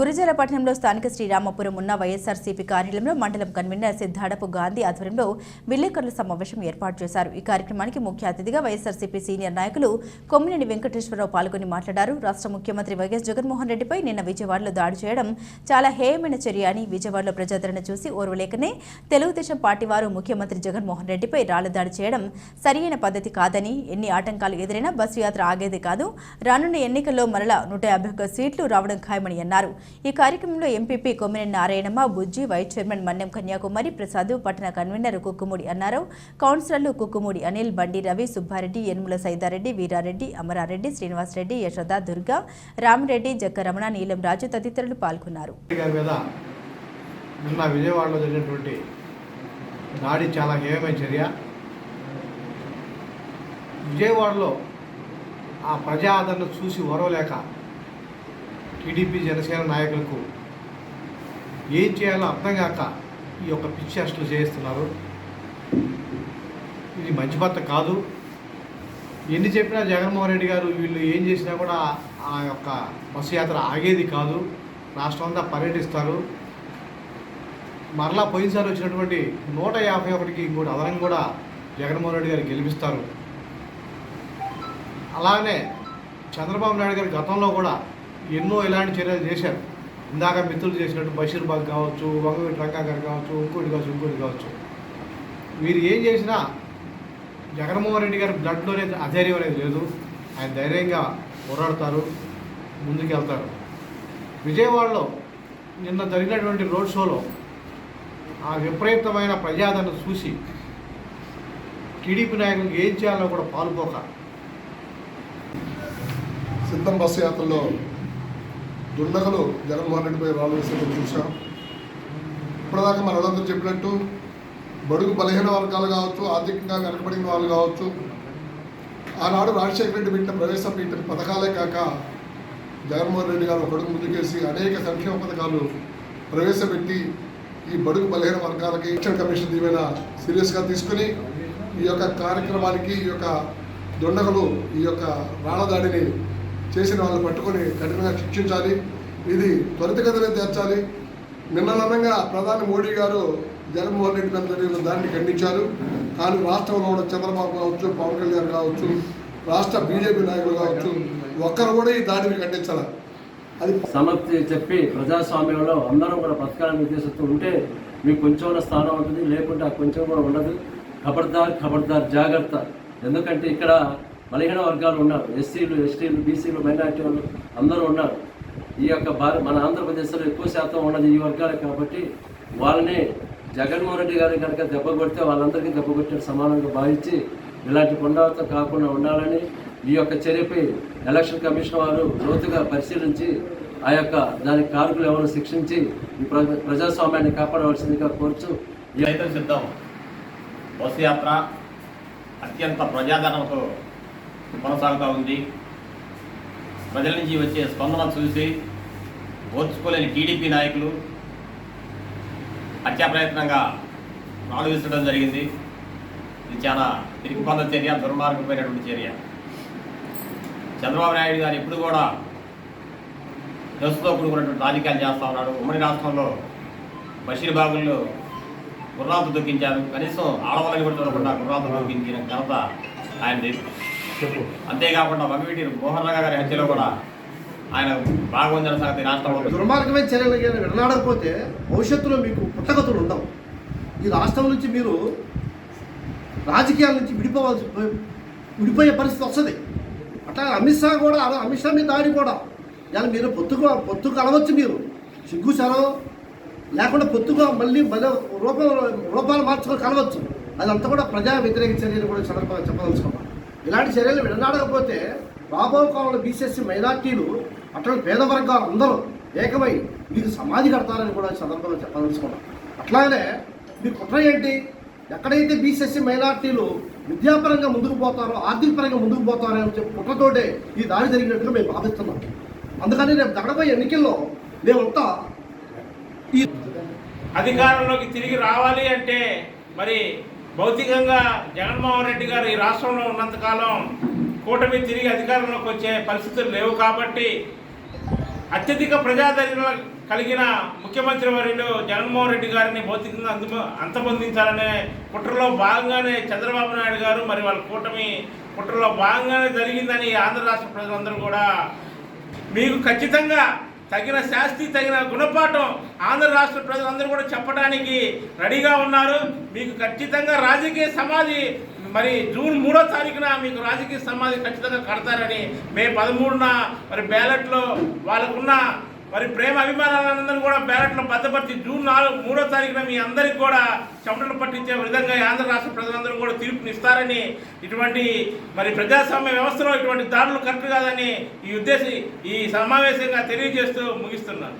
గురుజాలపట్నంలో స్థానిక శ్రీరామపురం ఉన్న వైఎస్ఆర్సీపీ కార్యాలయంలో మండలం కన్వీనర్ సిద్ధాడపు గాంధీ ఆధ్వర్యంలో విలేకరుల సమావేశం ఏర్పాటు చేశారు. ఈ కార్యక్రమానికి ముఖ్య అతిథిగా వైఎస్ఆర్సీపీ సీనియర్ నాయకులు కొమ్మినేని వెంకటేశ్వరరావు పాల్గొని మాట్లాడారు. రాష్ట్ర ముఖ్యమంత్రి వైఎస్ జగన్మోహన్ రెడ్డిపై నిన్న విజయవాడలో దాడి చేయడం చాలా హేయమైన చర్య అని విజయవాడలో ప్రజాదరణ చూసి ఓర్వలేకనే తెలుగుదేశం పార్టీ వారు ముఖ్యమంత్రి జగన్మోహన్ రెడ్డిపై రాళ్ళ దాడి చేయడం సరియైన పద్ధతి కాదని ఎన్ని ఆటంకాలు ఎదురైనా బస్సు యాత్ర ఆగేది కాదు రానున్న ఎన్నికల్లో మరలా నూట యాభై ఒక్క సీట్లు రావడం ఖాయమని అన్నారు. ఈ కార్యక్రమంలో MPP Kommineni Narayanamma Bujji vice chairman Manyam Kanyakumari Prasad పట్టణ కన్వీనర్ కుక్కుమూడి అన్నారావు కౌన్సిలర్లు కుక్కుమూడి అనిల్ బండి రవి సుబ్బారెడ్డి యనుముల సైదారెడ్డి వీరారెడ్డి అమరారెడ్డి శ్రీనివాసరెడ్డి యశోద దుర్గా రామిరెడ్డి జక్క రమణ నీలం రాజు తదితరులు పాల్గొన్నారు. నిన్న విజయవాడలో జరిగినటువంటి దాడి చాలా హేయమైన చర్య. విజయవాడలో ఆ ప్రజాదరణ చూసి వరవలేక టీడీపీ జనసేన నాయకులకు ఏం చేయాలో అర్థం కాక ఈ యొక్క పిచ్చి అరెస్టులు చేయిస్తున్నారు. ఇది మంచి భర్త కాదు. ఎన్ని చెప్పినా జగన్మోహన్ రెడ్డి గారు వీళ్ళు ఏం చేసినా కూడా ఆ యొక్క బస్సు యాత్ర ఆగేది కాదు. రాష్ట్రం అంతా పర్యటిస్తారు. మరలా పోయినసారి వచ్చినటువంటి నూట యాభై ఒకటికి ఇంకోటి అదనం కూడా జగన్మోహన్ రెడ్డి గారు గెలిపిస్తారు. అలానే చంద్రబాబు నాయుడు గారు గతంలో కూడా ఎన్నో ఇలాంటి చర్యలు చేశారు. ఇందాక మిత్రులు చేసినట్టు బషీర్బాగ్ కావచ్చు వంగవీటి రంగా గారు కావచ్చు ఇంకోటి కావచ్చు ఇంకోటి కావచ్చు. వీరు ఏం చేసినా జగన్మోహన్ రెడ్డి గారి బ్లడ్లోనే అధైర్యం అనేది లేదు. ఆయన ధైర్యంగా పోరాడతారు ముందుకెళ్తారు. విజయవాడలో నిన్న జరిగినటువంటి రోడ్ షోలో ఆ విపరీతమైన ప్రజాదరణ చూసి టీడీపీ నాయకులకు ఏం చేయాలో కూడా పాల్పోక. సిద్ధం బస్సు యాత్రలో దుండగలు జగన్మోహన్ రెడ్డిపై రాళ్ళు వేసేటప్పుడు చూసాం ఇప్పటిదాకా మన వాళ్ళందరూ చెప్పినట్టు బడుగు బలహీన వర్గాలు కావచ్చు ఆర్థికంగా వెనకబడిన వాళ్ళు కావచ్చు ఆనాడు రాజశేఖర రెడ్డి పెట్టిన ప్రవేశపెట్టిన పథకాలే కాక జగన్మోహన్ రెడ్డి గారు బడుగు ముందుకేసి అనేక సంక్షేమ పథకాలు ప్రవేశపెట్టి ఈ బడుగు బలహీన వర్గాలకి ఎలక్షన్ కమిషన్ దీవెన సీరియస్గా తీసుకుని ఈ యొక్క కార్యక్రమానికి ఈ యొక్క దొండగలు ఈ యొక్క రాళ్ళదాడిని చేసిన వాళ్ళు పట్టుకొని కఠినంగా శిక్షించాలి. ఇది త్వరితగతిన తీర్చాలి. నిన్ననంగా ప్రధాని మోడీ గారు జగన్మోహన్ రెడ్డి గారు జరిగిన దాన్ని ఖండించారు. కానీ రాష్ట్రంలో ఉన్న చంద్రబాబు కావచ్చు పవన్ కళ్యాణ్ కావచ్చు రాష్ట్ర బీజేపీ నాయకులు కావచ్చు ఒక్కరు కూడా ఈ దాడిని ఖండించాలి. అది సమర్థి చెప్పి ప్రజాస్వామ్యంలో అందరం కూడా బతకాలని ఉద్దేశిస్తూ ఉంటే మీకు కొంచెం స్థానం ఉంటుంది లేకుంటే ఆ కొంచెం కూడా ఉండదు. ఖబర్దార్ ఖబర్దార్ జాగ్రత్త. ఎందుకంటే ఇక్కడ బలహీన వర్గాలు ఉన్నారు. ఎస్సీలు ఎస్టీలు బీసీలు మైనార్టీ వాళ్ళు అందరూ ఉన్నారు. ఈ యొక్క భారత మన ఆంధ్రప్రదేశ్లో ఎక్కువ శాతం ఉన్నది ఈ వర్గాలు కాబట్టి వాళ్ళని జగన్మోహన్ రెడ్డి గారి కనుక దెబ్బ కొడితే వాళ్ళందరికీ దెబ్బ కొట్టే సమానంగా భావించి ఇలాంటి పునరావృతం కాకుండా ఉండాలని ఈ యొక్క చర్యపై ఎలక్షన్ కమిషన్ వారు లోతుగా పరిశీలించి ఆ యొక్క దానికి కారకులు ఎవరు శిక్షించి ఈ ప్రజాస్వామ్యాన్ని కాపాడవలసిందిగా కోరుచు ఈ రైతు సిద్ధం బస్సు యాత్ర అత్యంత ప్రజాదరణతో కొనసాగుతూ ఉంది. ప్రజల నుంచి వచ్చే స్పందన చూసి ఓర్చుకోలేని టీడీపీ నాయకులు హత్యాప్రయత్నంగా ఆలోచించడం జరిగింది. ఇది చాలా తిరిగిపంద చర్య దుర్మార్గమైనటువంటి చర్య. చంద్రబాబు నాయుడు గారు ఎప్పుడు కూడా దశతో కూడుకున్నటువంటి రాజకీయాలు చేస్తూ ఉన్నాడు. ఉమ్మడి రాష్ట్రంలో బషీర్ బాగుల్లో గుర్రాలతో దొక్కించారు. కనీసం ఆడవాళ్ళని కూడా చూడకుండా గుర్రాలతో దొక్కించిన ఘనత ఆయనది అంతేకాకుండా వంగవీటి మోహన్ రంగ గారి హత్యలో కూడా ఆయన బాగుందన్న సంగతి రాష్ట్రంలో దుర్మార్గమైన చర్యలు వినడకపోతే భవిష్యత్తులో మీకు పుట్టగతులు ఉండవు. ఈ రాష్ట్రం నుంచి మీరు రాజకీయాల నుంచి విడిపోవాల్సి విడిపోయే పరిస్థితి వస్తుంది. అట్లా అమిత్ షా కూడా అలా అమిత్ షా మీద దాడి కూడా ఇలా మీరు పొత్తుకు పొత్తుకు కలవచ్చు మీరు. సిగ్గు చలం లేకుండా పొత్తుగా మళ్ళీ మళ్ళీ రూపం రూపాలు మార్చుకొని కలవచ్చు. అదంతా కూడా ప్రజా వ్యతిరేక చర్యలు కూడా సందర్భంగా చెప్పదలుచుకోవాలి ఇలాంటి చర్యలు విడనాడకపోతే రాబో కాలంలో బీసీఎస్సీ మైనార్టీలు అట్లాంటి పేద వర్గాలు అందరూ ఏకమై మీకు సమాధి కడతారని కూడా ఈ సందర్భంగా చెప్పదలుచుకున్నాం. అట్లాగనే మీ కుట్ర ఏంటి? ఎక్కడైతే బీసీఎస్సీ మైనార్టీలు విద్యాపరంగా ముందుకు పోతారో ఆర్థిక పరంగా ముందుకు పోతారో అని చెప్పి కుట్రతోటే ఈ దాడి జరిగినట్లు మేము భావిస్తున్నాం. అందుకని రేపు జరగబోయే ఎన్నికల్లో మేమంతా ఈ అధికారంలోకి తిరిగి రావాలి అంటే మరి భౌతికంగా జగన్మోహన్ రెడ్డి గారు ఈ రాష్ట్రంలో ఉన్నంతకాలం కూటమి తిరిగి అధికారంలోకి వచ్చే పరిస్థితులు లేవు కాబట్టి అత్యధిక ప్రజాదరణ కలిగిన ముఖ్యమంత్రి వర్యులు జగన్మోహన్ రెడ్డి గారిని భౌతికంగా అందు అంతమొందించాలనే కుట్రలో భాగంగానే చంద్రబాబు నాయుడు గారు మరి వాళ్ళ కూటమి కుట్రలో భాగంగానే జరిగిందని ఆంధ్ర రాష్ట్ర ప్రజలందరూ కూడా మీకు ఖచ్చితంగా తగిన శాస్తి తగిన గుణపాఠం ఆంధ్ర రాష్ట్ర ప్రజలందరూ కూడా చెప్పడానికి రెడీగా ఉన్నారు. మీకు ఖచ్చితంగా రాజకీయ సమాధి మరి జూన్ మూడో తారీఖున మీకు రాజకీయ సమాధి ఖచ్చితంగా కడతారని మే పదమూడున మరి బ్యాలెట్లో వాళ్ళకున్న మరి ప్రేమ అభిమానాలందరూ కూడా బ్యాలెట్లో భద్రపరిచి జూన్ నాలుగు మూడో తారీఖున మీ అందరికి కూడా చెమటలు పట్టించే విధంగా ఆంధ్ర రాష్ట్ర ప్రజలందరూ కూడా తీర్పునిస్తారని ఇటువంటి మరి ప్రజాస్వామ్య వ్యవస్థలో ఇటువంటి దాడులు కరెక్ట్ కాదని ఈ ఉద్దేశం ఈ సమావేశంగా తెలియజేస్తూ ముగిస్తున్నాను.